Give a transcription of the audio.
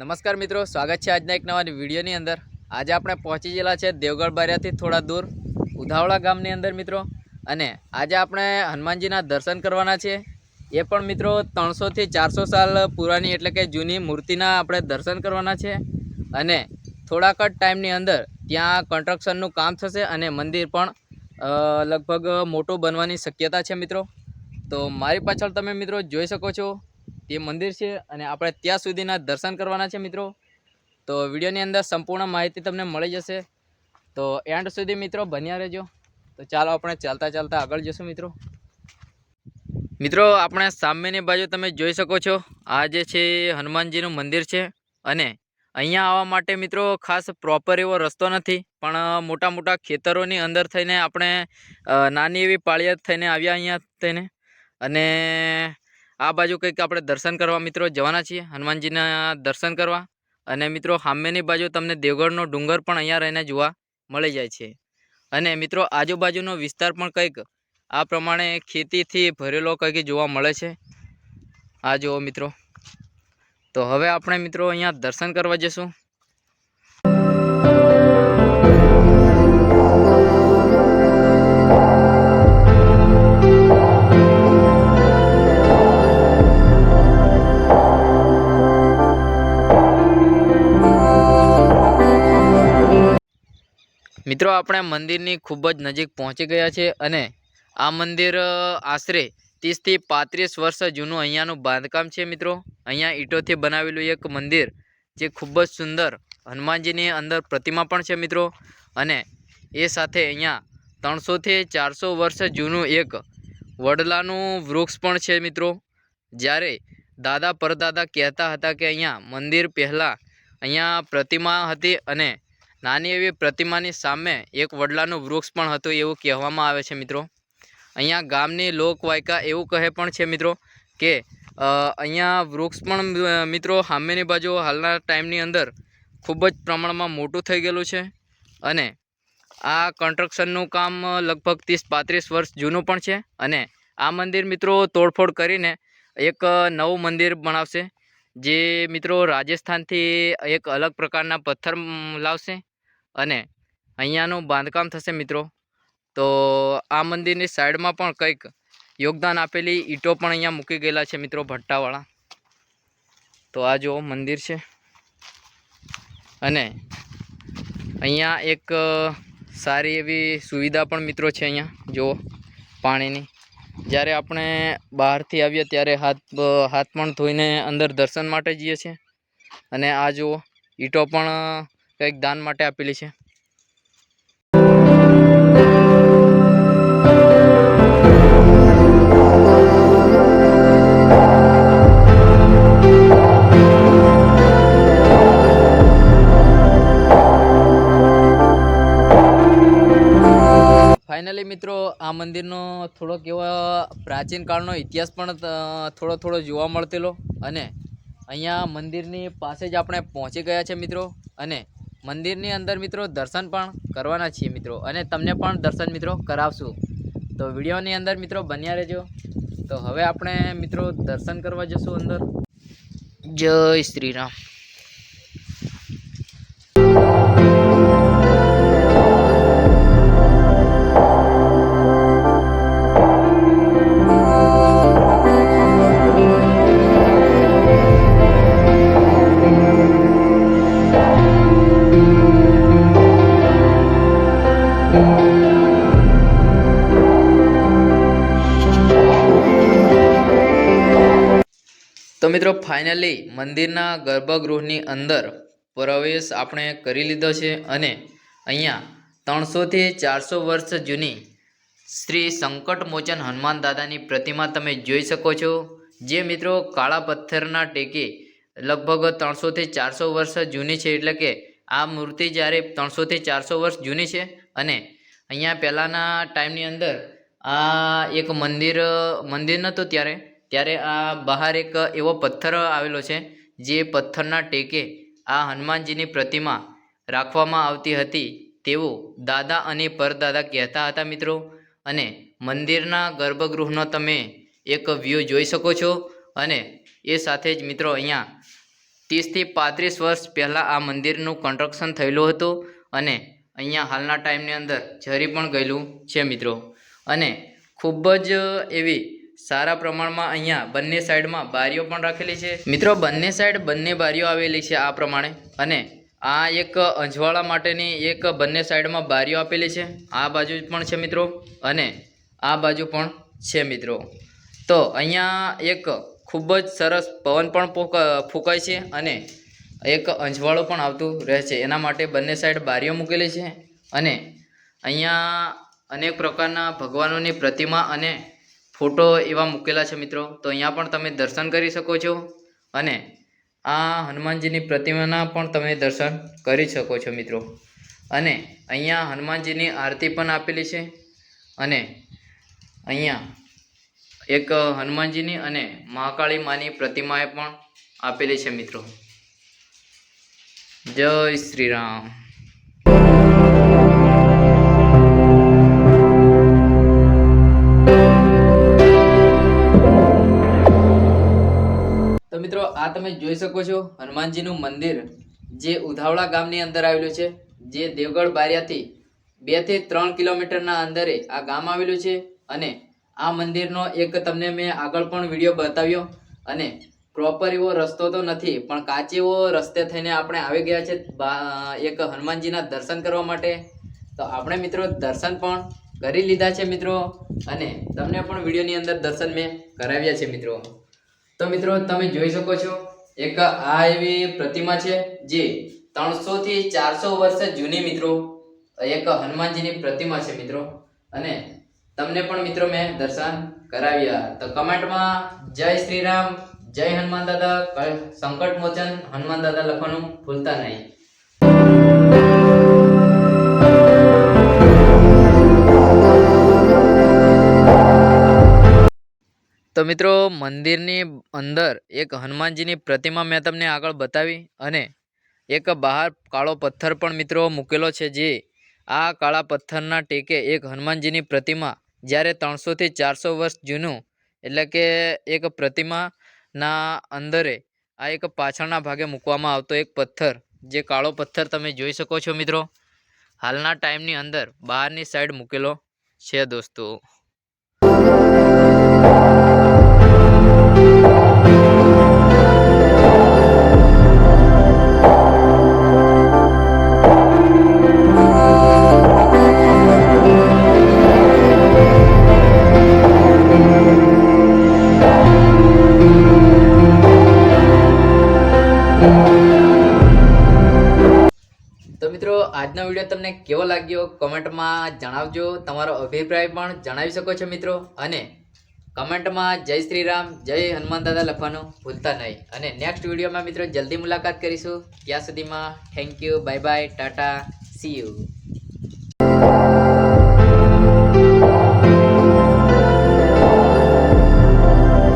નમસ્કાર મિત્રો, સ્વાગત છે આજના એક નવા વિડીયોની અંદર. આજે આપણે પહોંચી ગયેલા છે દેવગઢ બારિયાથી થોડા દૂર, ઉધાવળા ગામની અંદર મિત્રો. અને આજે આપણે હનુમાનજીના દર્શન કરવાના છે. એ પણ મિત્રો ત્રણસોથી ચારસો સાલ પુરાની એટલે કે જૂની મૂર્તિના આપણે દર્શન કરવાના છે. અને થોડાક જ ટાઈમની અંદર ત્યાં કન્સ્ટ્રક્શનનું કામ થશે અને મંદિર પણ લગભગ મોટું બનવાની શક્યતા છે મિત્રો. તો મારી પાછળ તમે મિત્રો જોઈ શકો છો તે મંદિર છે અને આપણે ત્યાં સુધીના દર્શન કરવાના છે મિત્રો. તો વિડીયોની અંદર સંપૂર્ણ માહિતી તમને મળી જશે. તો એન્ડ સુધી મિત્રો બન્યા રહેજો. તો ચાલો આપણે ચાલતા ચાલતા આગળ જશું મિત્રો. મિત્રો, આપણે સામેની બાજુ તમે જોઈ શકો છો, આ જે છે હનુમાનજીનું મંદિર છે અને અહીંયા આવવા માટે મિત્રો ખાસ પ્રોપર એવો રસ્તો નથી, પણ મોટા મોટા ખેતરોની અંદર થઈને આપણે નાની એવી પાળિયાત થઈને આવ્યા અહીંયા થઈને. અને આ બાજુ કંઈક આપણે દર્શન કરવા મિત્રો જવાના છીએ, હનુમાનજીના દર્શન કરવા. અને મિત્રો, સામેની બાજુ તમને દેવગઢનો ડુંગર પણ અહીંયા રહીને જોવા મળી જાય છે. અને મિત્રો, આજુબાજુનો વિસ્તાર પણ કંઈક આ પ્રમાણે ખેતીથી ભરેલો કંઈક જોવા મળે છે. આ જુઓ મિત્રો. તો હવે આપણે મિત્રો અહીંયા દર્શન કરવા જઈશું. મિત્રો, આપણે મંદિરની ખૂબ જ નજીક પહોંચી ગયા છે અને આ મંદિર આશરે ત્રીસથી પાંત્રીસ વર્ષ જૂનું અહીંયાનું બાંધકામ છે મિત્રો. અહીંયા ઈંટોથી બનાવેલું એક મંદિર, જે ખૂબ જ સુંદર હનુમાનજીની અંદર પ્રતિમા પણ છે મિત્રો. અને એ સાથે અહીંયા ત્રણસોથી ચારસો વર્ષ જૂનું એક વડલાનું વૃક્ષ પણ છે મિત્રો. જ્યારે દાદા પરદાદા કહેતા હતા કે અહીંયા મંદિર પહેલાં અહીંયા પ્રતિમા હતી અને નાની એવી પ્રતિમાની સામે એક વડલાનું વૃક્ષ પણ હતું એવું કહેવામાં આવે છે, મિત્રો. અહીંયા ગામની લોકવાયકા એવું કહે પણ છે, મિત્રો, કે અહીંયા વૃક્ષ પણ મિત્રો, સામેની બાજુ હાલના ટાઈમની અંદર ખૂબ જ પ્રમાણમાં મોટું થઈ ગયેલું છે અને આ કન્સ્ટ્રક્શનનું કામ લગભગ ત્રીસ પાંત્રીસ વર્ષ જૂનું પણ છે અને આ મંદિર, મિત્રો, તોડફોડ કરીને એક નવું મંદિર બનાવશે, જે, મિત્રો, રાજસ્થાનથી એક અલગ પ્રકારના પથ્થર લાવશે. અને અહીંયાનું બાંધકામ થશે મિત્રો. તો આ મંદિરની સાઈડમાં પણ કંઈક યોગદાન આપેલી ઈંટો પણ અહીંયા મૂકી ગયેલા છે મિત્રો ભટ્ટાવાળા. તો આ જુઓ મંદિર છે. અને અહીંયા એક સારી એવી સુવિધા પણ મિત્રો છે અહીંયા. જુઓ પાણીની. જ્યારે આપણે બહારથી આવીએ ત્યારે હાથ હાથ પણ ધોઈને અંદર દર્શન માટે જઈએ છીએ. અને આ જુઓ ઈંટો પણ કંઈક દાન માટે આપેલી છે. ફાઇનલી મિત્રો, આ મંદિરનો થોડોક એવો પ્રાચીન કાળનો ઇતિહાસ પણ થોડો થોડો જોવા મળતેલો. અને અહીંયા મંદિરની પાસે જ આપણે પહોંચી ગયા છે મિત્રો. અને મંદિરની અંદર મિત્રો દર્શન પણ કરવાના છીએ મિત્રો અને તમને પણ દર્શન મિત્રો કરાવશું. તો વિડીયોની અંદર મિત્રો બન્યા રહેજો. તો હવે આપણે મિત્રો દર્શન કરવા જશું અંદર. જય શ્રી રામ. મિત્રો ફાઇનલી મંદિરના ગર્ભગૃહની અંદર પ્રવેશ આપણે કરી લીધો છે અને અહીંયા ત્રણસોથી ચારસો વર્ષ જૂની શ્રી સંકટ મોચન હનુમાન દાદાની પ્રતિમા તમે જોઈ શકો છો. જે મિત્રો કાળા પથ્થરના ટેકે લગભગ ત્રણસોથી ચારસો વર્ષ જૂની છે. એટલે કે આ મૂર્તિ જ્યારે ત્રણસોથી ચારસો વર્ષ જૂની છે અને અહીંયા પહેલાંના ટાઈમની અંદર આ એક મંદિર મંદિર નહોતું ત્યારે. ત્યારે આ બહાર એક એવો પથ્થર આવેલો છે, જે પથ્થરના ટેકે આ હનુમાનજીની પ્રતિમા રાખવામાં આવતી હતી તેઓ દાદા અને પરદાદા કહેતા હતા મિત્રો. અને મંદિરના ગર્ભગૃહનો તમે એક વ્યૂ જોઈ શકો છો. અને એ સાથે જ મિત્રો અહીંયા ત્રીસથી પાંત્રીસ વર્ષ પહેલાં આ મંદિરનું કન્સ્ટ્રક્શન થયેલું હતું અને અહીંયા હાલના ટાઈમની અંદર ઝરી પણ ગયેલું છે મિત્રો. અને ખૂબ જ એવી સારા પ્રમાણમાં અહીંયા બંને સાઈડમાં બારીઓ પણ રાખેલી છે. મિત્રો, બંને સાઈડ બંને બારીઓ આવેલી છે આ પ્રમાણે. અને આ એક અંજવાળા માટેની એક બંને સાઈડમાં બારીઓ આપેલી છે. આ બાજુ પણ છે મિત્રો. અને આ બાજુ પણ છે મિત્રો. તો અહીંયા એક ખૂબ જ સરસ પવન પણ ફૂંકાય છે અને એક અંજવાળો પણ આવતું રહે છે. એના માટે બંને સાઈડ બારીઓ મૂકેલી છે. અને અહીંયા અનેક પ્રકારના ભગવાનોની પ્રતિમા અને ફોટો એવા મૂકેલા છે મિત્રો. તો અહીંયા પણ તમે દર્શન કરી શકો છો અને આ હનુમાનજીની પ્રતિમાના પણ તમે દર્શન કરી શકો છો મિત્રો. અને અહીંયા હનુમાનજીની આરતી પણ આપેલી છે અને અહીંયા એક હનુમાનજીની અને મહાકાળી માની પ્રતિમાએ પણ આપેલી છે મિત્રો. જય શ્રી રામ. આ તમે જોઈ શકો છો હનુમાનજીનું મંદિર, જે ઉધાવળા ગામની અંદર આવેલું છે, જે દેવગઢ બારિયાથી બેથી ત્રણ કિલોમીટરના અંદરે આ ગામ આવેલું છે. અને આ મંદિરનો એક તમને મેં આગળ પણ વીડિયો બતાવ્યો. અને પ્રોપર એવો રસ્તો તો નથી, પણ કાચે એવો રસ્તે થઈને આપણે આવી ગયા છે એક હનુમાનજીના દર્શન કરવા માટે. તો આપણે મિત્રો દર્શન પણ કરી લીધા છે મિત્રો. અને તમને પણ વિડીયોની અંદર દર્શન મેં કરાવ્યા છે મિત્રો. તો મિત્રો, તમે જોઈ શકો છો, એક આ એવી પ્રતિમા છે જે ત્રણસો થી ચારસો વર્ષ જૂની મિત્રો, એક હનુમાનજીની પ્રતિમા છે મિત્રો. અને તમને પણ મિત્રો મેં દર્શન કરાવ્યા. તો કમેન્ટમાં જય શ્રી રામ, જય હનુમાન દાદા સંકટ મોચન હનુમાન દાદા લખવાનું ભૂલતા નહીં. તો મિત્રો, મંદિરની અંદર એક હનુમાનજીની પ્રતિમા મેં તમને આગળ બતાવી અને એક બહાર કાળો પથ્થર પણ મિત્રો મૂકેલો છે, જે આ કાળા પથ્થરના ટેકે એક હનુમાનજીની પ્રતિમા જ્યારે ત્રણસોથી ચારસો વર્ષ જૂનું, એટલે કે એક પ્રતિમાના અંદરે આ એક પાછળના ભાગે મૂકવામાં આવતો એક પથ્થર, જે કાળો પથ્થર તમે જોઈ શકો છો મિત્રો. હાલના ટાઈમની અંદર બહારની સાઈડ મૂકેલો છે દોસ્તો. આજનો વીડિયો તમને કેવો લાગ્યો? કમેન્ટમાં જણાવજો. તમારો અભિપ્રાય પણ જણાવી શકો છો મિત્રો. અને કમેન્ટમાં જય શ્રી રામ, જય હનુમાન દાદા લખવાનું ભૂલતા નહીં. અને નેક્સ્ટ વિડીયોમાં મિત્રો જલ્દી મુલાકાત કરીશું. ત્યાં સુધીમાં thank you bye bye tata see you